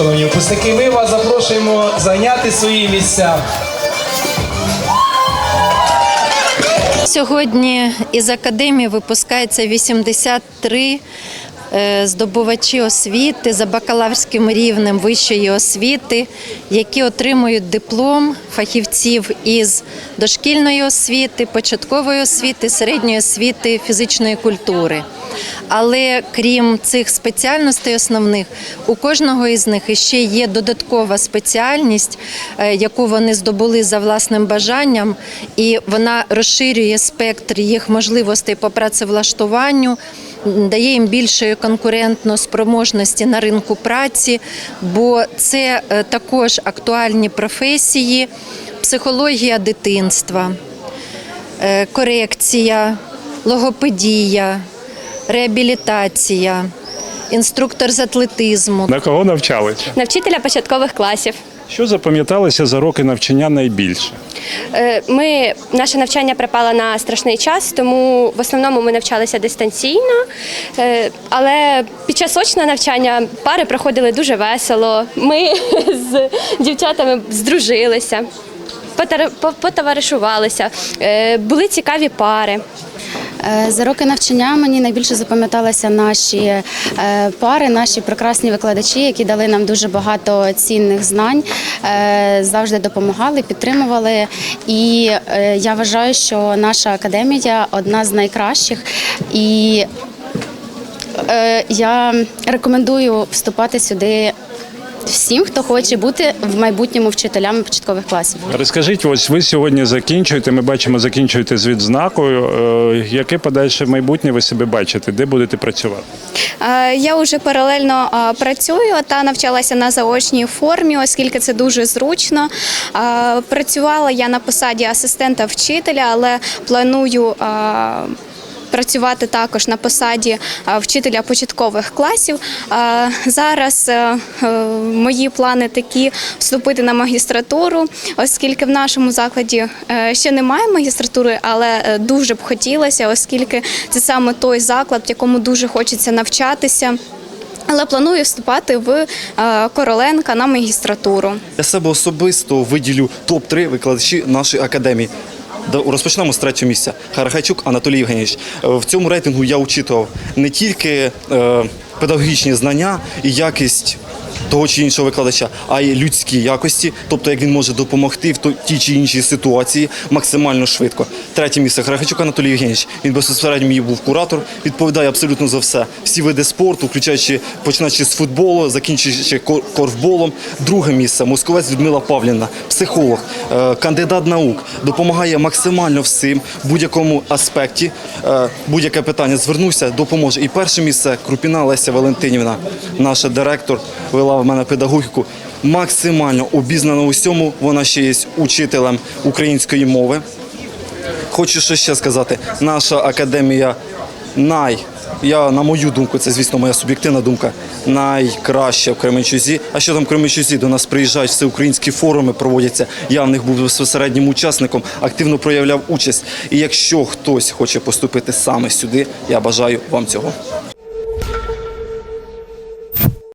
шановні випускники. Ми вас запрошуємо зайняти свої місця. Сьогодні із академії випускається 83 е, здобувачі освіти за бакалаврським рівнем вищої освіти, які отримують диплом фахівців із дошкільної освіти, початкової освіти, середньої освіти, фізичної культури. Але крім цих спеціальностей основних, у кожного із них ще є додаткова спеціальність, е, яку вони здобули за власним бажанням, і вона розширює спектр їх можливостей по працевлаштуванню, дає їм більшої конкурентно спроможності на ринку праці, бо це е, також актуальні професії, психологія дитинства е, корекція, логопедія, реабілітація, інструктор з атлетизму. На кого навчали? на вчителя початкових класів. Що запам'яталося за роки навчання найбільше? Е, Ми наше навчання припало на страшний час, тому в основному ми навчалися дистанційно. Е, Але під час очного навчання пари проходили дуже весело. Ми з дівчатами здружилися, потоваришувалися, Е, були цікаві пари. Е, За роки навчання мені найбільше запам'яталися наші е, пари, наші прекрасні викладачі, які дали нам дуже багато цінних знань, е, завжди допомагали, підтримували. І я вважаю, що наша академія одна з найкращих. І я рекомендую вступати сюди всім, хто хоче бути в майбутньому вчителями початкових класів. Розкажіть, ось ви сьогодні закінчуєте. Ми бачимо, закінчуєте з відзнакою. Е, Яке подальше майбутнє ви себе бачите? Де будете працювати? Е, Я вже паралельно е, працюю та навчалася на заочній формі, оскільки це дуже зручно. Працювала я на посаді асистента вчителя, але планую. Працювати також на посаді вчителя початкових класів. Зараз е, е, мої плани такі вступити на магістратуру, оскільки в нашому закладі е, ще немає магістратури, але дуже б хотілося, оскільки це саме той заклад, в якому дуже хочеться навчатися. Але планую вступати в Короленка на магістратуру. Я себе особисто виділю топ-3 викладачі нашої академії. Розпочнемо з третього місця. Харахайчук Анатолій Євгенійович. В цьому рейтингу я учитував не тільки е, педагогічні знання і якість того чи іншого викладача, а й людські якості, тобто як він може допомогти в тій чи іншій ситуації максимально швидко. Третє місце Харахайчук Анатолій Євгенійович. Він безпосередньо мій був куратор, відповідає абсолютно за все. Всі види спорту, включаючи починаючи з футболу, закінчуючи кор- корфболом. Друге місце Московець Людмила Павлівна, психолог, е, кандидат наук, допомагає максимально всім в будь-якому аспекті. Е, Будь-яке питання звернувся, допоможе. І перше місце Крупіна Леся Валентинівна, наша директор, вела в мене педагогіку. Максимально обізнана у всьому. Вона ще є учителем української мови. Хочу що ще сказати. Наша академія най. Я, на мою думку, це, звісно, моя суб'єктивна думка, найкраща в Кременчузі. А що там в Кременчузі? До нас приїжджають всеукраїнські форуми, проводяться. Я в них був безпосереднім учасником, активно проявляв участь. І якщо хтось хоче поступити саме сюди, я бажаю вам цього.